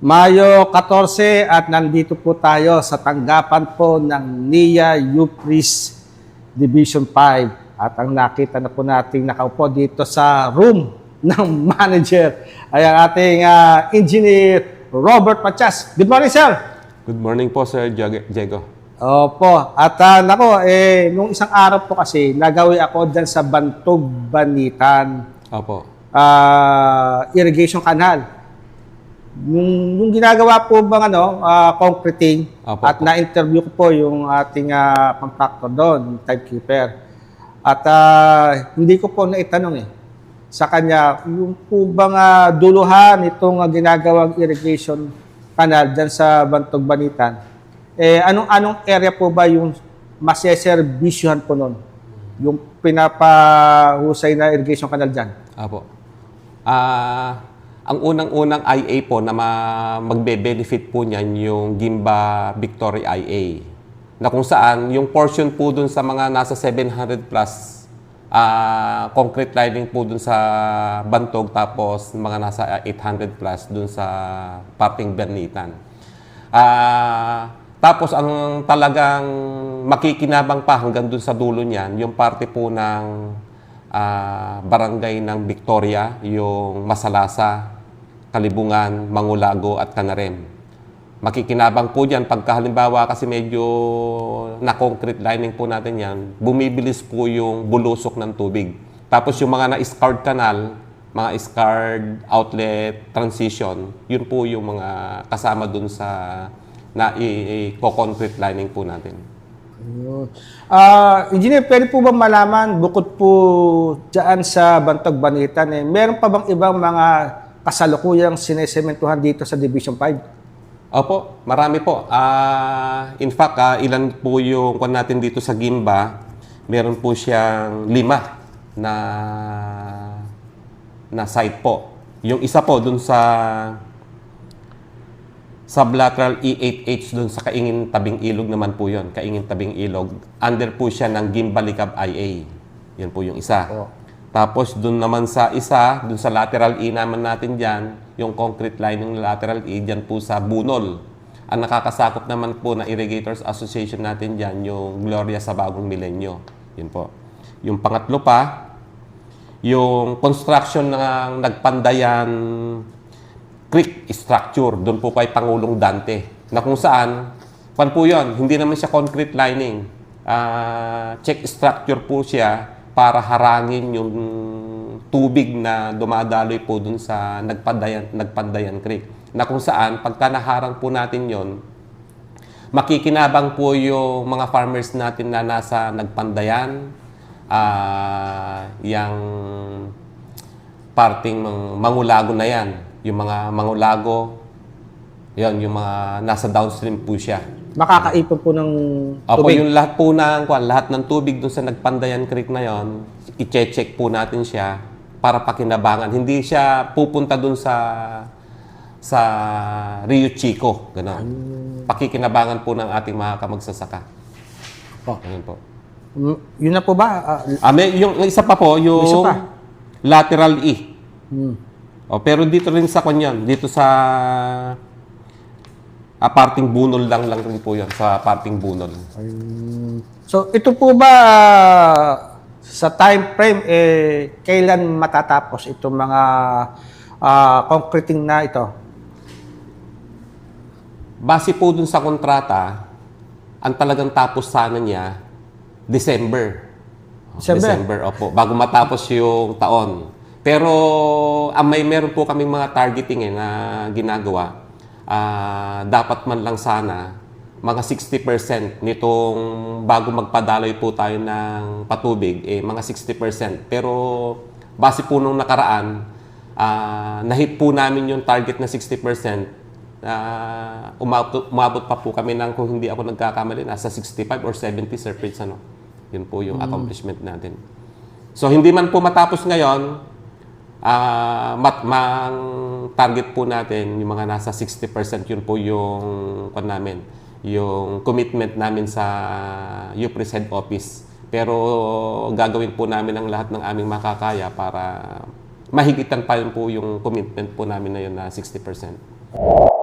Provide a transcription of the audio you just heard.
Mayo 14 at nandito po tayo sa tanggapan po ng NIA UPRIS Division 5 at ang nakita na po nating nakaupo dito sa room ng manager ay ang ating ah, engineer Robert Machas. Good morning, sir! Good morning po, Sir Diego. Opo. At ah, nako, eh, nung isang araw po kasi, nagawi ako dyan sa Bantog, Banitan. Opo. ah, irrigation canal. Nung, nung ginagawa po bang ano, ah, concreting Apo, at apo. na-interview ko po yung ating ah, contractor doon, yung timekeeper. At ah, hindi ko po naitanong eh sa kanya, yung po bang ah, duluhan itong ah, ginagawang irrigation canal dyan sa Bantog Banitan, eh, anong anong area po ba yung maseservisyohan po noon? Yung pinapahusay na irrigation canal dyan? Opo. Ah, ang unang-unang IA po na ma- magbe-benefit po niyan yung Gimba Victory IA. Na kung saan yung portion po dun sa mga nasa 700 plus ah, concrete lining po dun sa Bantog tapos mga nasa 800 plus dun sa Paping Bernitan. Ah, tapos ang talagang makikinabang pa hanggang dun sa dulo niyan, yung parte po ng ah, barangay ng Victoria, yung Masalasa, Kalibungan, Mangulago at Canarem. Makikinabang po dyan pagka halimbawa kasi medyo na-concrete lining po natin yan, bumibilis po yung bulusok ng tubig. Tapos yung mga na-scarred canal, mga scarred outlet transition, yun po yung mga kasama dun sa na i-concrete lining po natin. Ayun. Ah, engineer, pwede po ba malaman, bukod po dyan sa Bantog Banitan, eh, meron pa bang ibang mga kasalukuyang sinesementuhan dito sa Division 5? Opo, marami po. Ah, in fact, ah, ilan po yung kung natin dito sa Gimba, meron po siyang lima na na site po. Yung isa po dun sa sublateral E8H dun sa Kaingin Tabing Ilog naman po yon Kaingin Tabing Ilog. Under po siya ng Gimba Likab IA. Yan po yung isa. Oo. Tapos dun naman sa isa, dun sa lateral E naman natin dyan, yung concrete line ng lateral E dyan po sa Bunol. Ang nakakasakop naman po na Irrigators Association natin dyan, yung Gloria sa Bagong Milenyo. Yun po. Yung pangatlo pa, yung construction ng nagpandayan creek structure, doon po kay Pangulong Dante. Na kung saan, pan po yun, hindi naman siya concrete lining. Ah, check structure po siya para harangin yung tubig na dumadaloy po dun sa nagpandayan, nagpandayan creek. Na kung saan, pagka naharang po natin yon makikinabang po yung mga farmers natin na nasa nagpandayan, ah yung parting mang- mangulago na yan. Yung mga mangulago, yan, yung mga nasa downstream po siya. Makakaipon po ng Opo, tubig. yung lahat po ng, kwan, lahat ng tubig dun sa Nagpandayan Creek na yon, i-check po natin siya para pakinabangan. Hindi siya pupunta dun sa sa Rio Chico, gano'n. Pakikinabangan po ng ating mga kamagsasaka. Oh. Ganun po. Mm, Yun na po ba? Ah, Ah, may, yung isa pa po, yung Isa pa. lateral E. hmm. O, pero dito rin sa kanyan, dito sa ah, parting bunol lang lang rin po yan, sa parting bunol. So, ito po ba ah, sa time frame, eh, kailan matatapos itong mga ah, concreting na ito? Base po dun sa kontrata, ang talagang tapos sana niya, December. December? opo. Bago matapos yung taon. Pero ang may meron po kaming mga targeting eh, na ginagawa. Ah, dapat man lang sana mga 60% nitong bago magpadaloy po tayo ng patubig, eh, mga 60%. Pero base po nung nakaraan, ah, nahit po namin yung target na 60%, ah, umabot, umabot pa po kami ng, kung hindi ako nagkakamali, nasa 65 or 70 Sir Fritz, ano. Yun po yung accomplishment natin. So, hindi man po matapos ngayon, ah mat mang target po natin yung mga nasa 60% yun po yung kwan namin, yung commitment namin sa UPRIS head office. Pero gagawin po namin ang lahat ng aming makakaya para mahigitan pa yun po yung commitment po namin na yun na 60%.